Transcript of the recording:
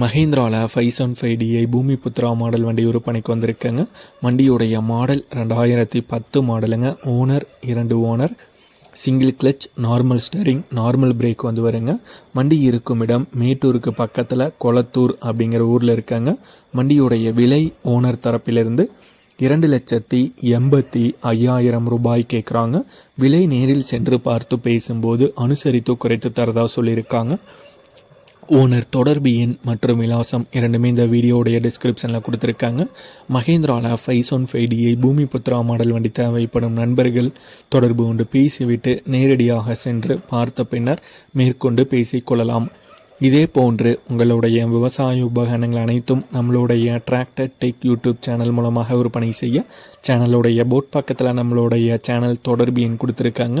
மஹேந்திராவில் five seven five DI Bhoomiputra model வண்டி விற்பனைக்கு வந்திருக்கேங்க. வண்டியுடைய மாடல் ரெண்டாயிரத்தி பத்து மாடலுங்க. ஓனர் இரண்டு owner single clutch normal steering normal brake வந்து வருங்க. வண்டி இருக்கும் இடம் மேட்டூருக்கு பக்கத்தில் கொளத்தூர் அப்படிங்கிற ஊரில் இருக்காங்க. வண்டியுடைய விலை ஓனர் தரப்பிலிருந்து இரண்டு லட்சத்தி எண்பத்தி ஐயாயிரம் ரூபாய் கேட்குறாங்க விலை நேரில் சென்று பார்த்து பேசும்போது அனுசரித்து குறைத்து தரதா சொல்லியிருக்காங்க. ஓனர் தொடர்பு எண் மற்றும் விலாசம் இரண்டுமே இந்த வீடியோடைய டிஸ்கிரிப்ஷனில் கொடுத்துருக்காங்க. மகேந்திராவில் five one five DI Bhoomi Putra model வண்டி தேவைப்படும் நண்பர்கள் தொடர்பு கொண்டு பேசிவிட்டு நேரடியாக சென்று பார்த்த பின்னர் மேற்கொண்டு பேசிக்கொள்ளலாம். இதே போன்று உங்களுடைய விவசாய உபகரணங்கள் அனைத்தும் நம்மளுடைய டிராக்டர் டெக் யூடியூப் சேனல் மூலமாக விற்பனை செய்ய சேனலுடைய போட் பக்கத்தில் நம்மளுடைய சேனல் தொடர்பு எண் கொடுத்துருக்காங்க.